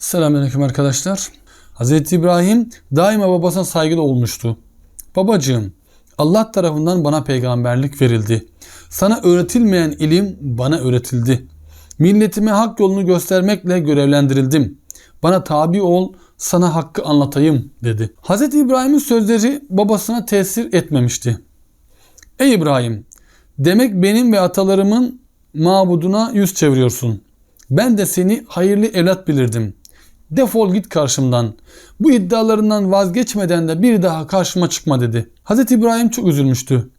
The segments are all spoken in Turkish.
Selamünaleyküm arkadaşlar. Hz. İbrahim daima babasına saygılı olmuştu. Babacığım, Allah tarafından bana peygamberlik verildi. Sana öğretilmeyen ilim bana öğretildi. Milletime hak yolunu göstermekle görevlendirildim. Bana tabi ol, sana hakkı anlatayım dedi. Hz. İbrahim'in sözleri babasına tesir etmemişti. Ey İbrahim, demek benim ve atalarımın mabuduna yüz çeviriyorsun. Ben de seni hayırlı evlat bilirdim. Defol git karşımdan. Bu iddialarından vazgeçmeden de bir daha karşıma çıkma dedi. Hz. İbrahim çok üzülmüştü.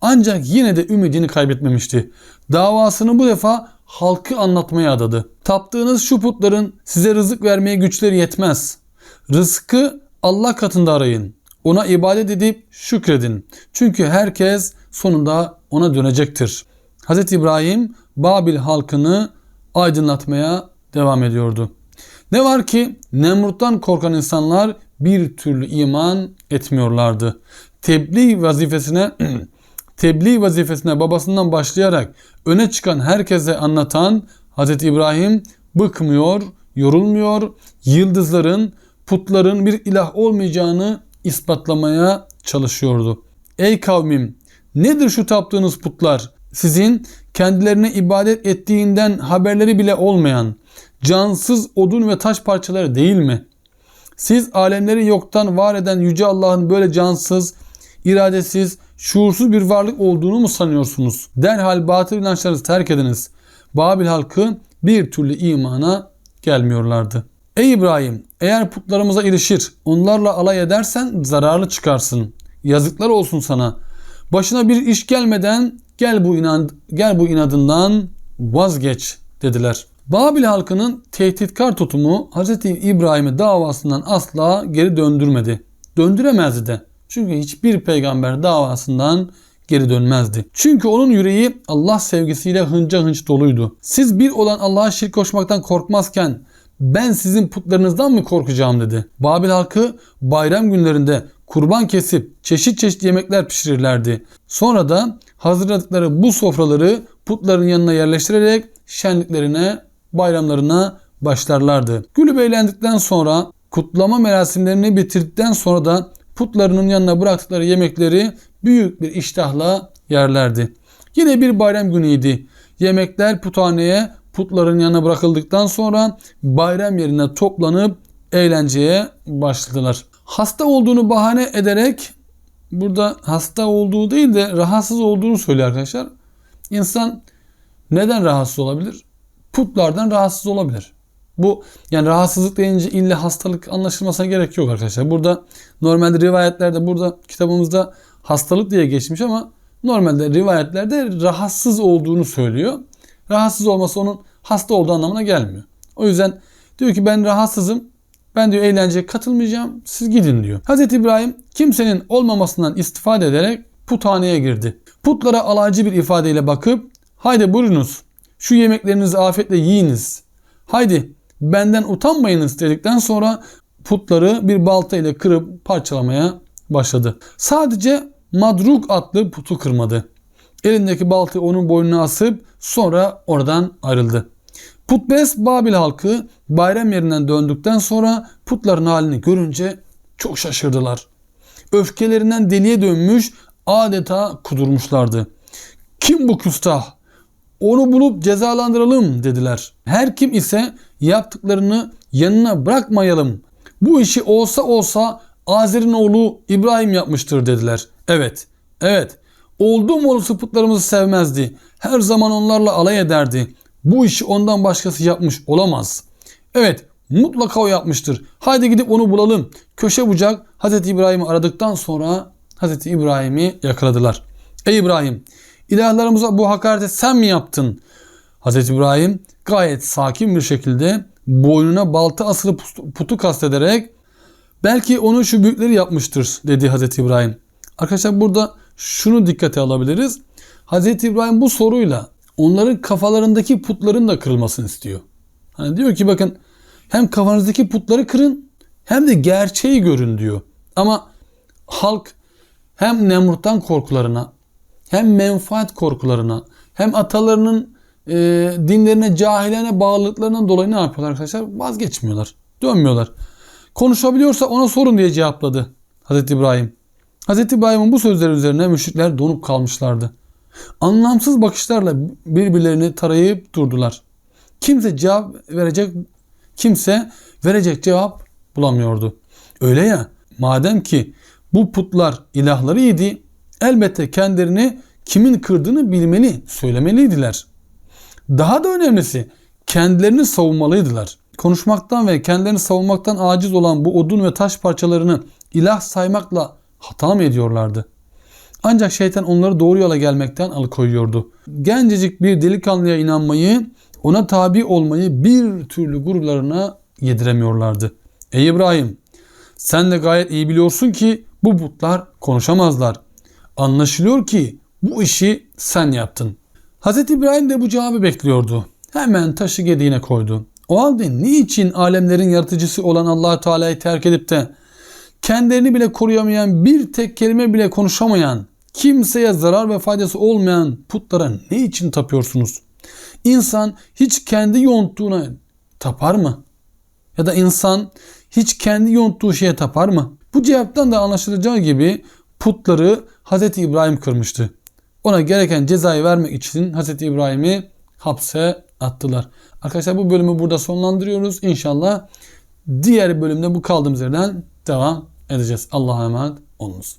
Ancak yine de ümidini kaybetmemişti. Davasını bu defa halkı anlatmaya adadı. Taptığınız şu putların size rızık vermeye güçleri yetmez. Rızkı Allah katında arayın. Ona ibadet edip şükredin. Çünkü herkes sonunda ona dönecektir. Hz. İbrahim Babil halkını aydınlatmaya devam ediyordu. Ne var ki Nemrut'tan korkan insanlar bir türlü iman etmiyorlardı. Tebliğ vazifesine tebliğ vazifesine babasından başlayarak öne çıkan herkese anlatan Hz. İbrahim bıkmıyor, yorulmuyor, yıldızların, putların bir ilah olmayacağını ispatlamaya çalışıyordu. Ey kavmim nedir şu taptığınız putlar? Sizin kendilerine ibadet ettiğinden haberleri bile olmayan, cansız odun ve taş parçaları değil mi? Siz alemleri yoktan var eden Yüce Allah'ın böyle cansız, iradesiz, şuursuz bir varlık olduğunu mu sanıyorsunuz? Derhal batıl inançlarınızı terk ediniz. Babil halkı bir türlü imana gelmiyorlardı. Ey İbrahim eğer putlarımıza ilişir onlarla alay edersen zararlı çıkarsın. Yazıklar olsun sana. Başına bir iş gelmeden gel bu inad gel bu inadından vazgeç dediler. Babil halkının tehditkar tutumu Hz. İbrahim'i davasından asla geri döndürmedi. Döndüremezdi de. Çünkü hiçbir peygamber davasından geri dönmezdi. Çünkü onun yüreği Allah sevgisiyle hınca hınç doluydu. Siz bir olan Allah'a şirk koşmaktan korkmazken ben sizin putlarınızdan mı korkacağım dedi. Babil halkı bayram günlerinde kurban kesip çeşit çeşit yemekler pişirirlerdi. Sonra da hazırladıkları bu sofraları putların yanına yerleştirerek şenliklerine, bayramlarına başlarlardı. Gülüp eğlendikten sonra kutlama merasimlerini bitirdikten sonra da putlarının yanına bıraktıkları yemekleri büyük bir iştahla yerlerdi. Yine bir bayram günüydü. Yemekler puthaneye putların yanına bırakıldıktan sonra bayram yerine toplanıp eğlenceye başladılar. Hasta olduğunu bahane ederek burada hasta olduğu değil de rahatsız olduğunu söylüyor arkadaşlar. İnsan neden rahatsız olabilir? Putlardan rahatsız olabilir. Bu yani rahatsızlık deyince illa hastalık anlaşılmasına gerek yok arkadaşlar. Burada normalde rivayetlerde burada kitabımızda hastalık diye geçmiş ama normalde rivayetlerde rahatsız olduğunu söylüyor. Rahatsız olması onun hasta olduğu anlamına gelmiyor. O yüzden diyor ki ben rahatsızım. Ben diyor eğlenceye katılmayacağım. Siz gidin diyor. Hz. İbrahim kimsenin olmamasından istifade ederek puthaneye girdi. Putlara alaycı bir ifadeyle bakıp haydi buyurunuz şu yemeklerinizi afiyetle yiyiniz. Haydi benden utanmayınız dedikten sonra putları bir balta ile kırıp parçalamaya başladı. Sadece Madruk adlı putu kırmadı. Elindeki baltayı onun boynuna asıp sonra oradan ayrıldı. Putperest Babil halkı bayram yerinden döndükten sonra putların halini görünce çok şaşırdılar. Öfkelerinden deliye dönmüş adeta kudurmuşlardı. Kim bu küstah? Onu bulup cezalandıralım dediler. Her kim ise yaptıklarını yanına bırakmayalım. Bu işi olsa olsa Azer'in oğlu İbrahim yapmıştır dediler. Evet, evet. Olduğum olası putlarımızı sevmezdi. Her zaman onlarla alay ederdi. Bu işi ondan başkası yapmış olamaz. Evet, mutlaka o yapmıştır. Haydi gidip onu bulalım. Köşe bucak Hz. İbrahim'i aradıktan sonra Hz. İbrahim'i yakaladılar. Ey İbrahim, ilahlarımıza bu hakareti sen mi yaptın? Hz. İbrahim gayet sakin bir şekilde boynuna balta asılı putu kastederek belki onu şu büyükleri yapmıştır dedi Hz. İbrahim. Arkadaşlar burada şunu dikkate alabiliriz. Hz. İbrahim bu soruyla onların kafalarındaki putların da kırılmasını istiyor. Hani diyor ki bakın hem kafanızdaki putları kırın hem de gerçeği görün diyor. Ama halk hem Nemrut'tan korkularına hem menfaat korkularına hem atalarının e, dinlerine, cahilene bağlılıklarından dolayı ne yapıyorlar arkadaşlar? Vazgeçmiyorlar. Dönmüyorlar. Konuşabiliyorsa ona sorun diye cevapladı Hazreti İbrahim. Hazreti İbrahim'in bu sözleri üzerine müşrikler donup kalmışlardı. Anlamsız bakışlarla birbirlerini tarayıp durdular. Kimse cevap verecek kimse verecek cevap bulamıyordu. Öyle ya madem ki bu putlar ilahları idi elbette kendilerini kimin kırdığını bilmeli, söylemeliydiler. Daha da önemlisi kendilerini savunmalıydılar. Konuşmaktan ve kendilerini savunmaktan aciz olan bu odun ve taş parçalarını ilah saymakla hata mı ediyorlardı? Ancak şeytan onları doğru yola gelmekten alıkoyuyordu. Gencecik bir delikanlıya inanmayı, ona tabi olmayı bir türlü gururlarına yediremiyorlardı. Ey İbrahim, sen de gayet iyi biliyorsun ki bu putlar konuşamazlar. Anlaşılıyor ki bu işi sen yaptın. Hz. İbrahim de bu cevabı bekliyordu. Hemen taşı gediğine koydu. O halde niçin alemlerin yaratıcısı olan allah Teala'yı terk edip de kendilerini bile koruyamayan, bir tek kelime bile konuşamayan, kimseye zarar ve faydası olmayan putlara ne için tapıyorsunuz? İnsan hiç kendi yonttuğuna tapar mı? Ya da insan hiç kendi yonttuğu şeye tapar mı? Bu cevaptan da anlaşılacağı gibi putları Hz. İbrahim kırmıştı. Ona gereken cezayı vermek için Hz. İbrahim'i hapse attılar. Arkadaşlar bu bölümü burada sonlandırıyoruz. İnşallah diğer bölümde bu kaldığımız yerden devam edeceğiz. Allah'a emanet olunuz.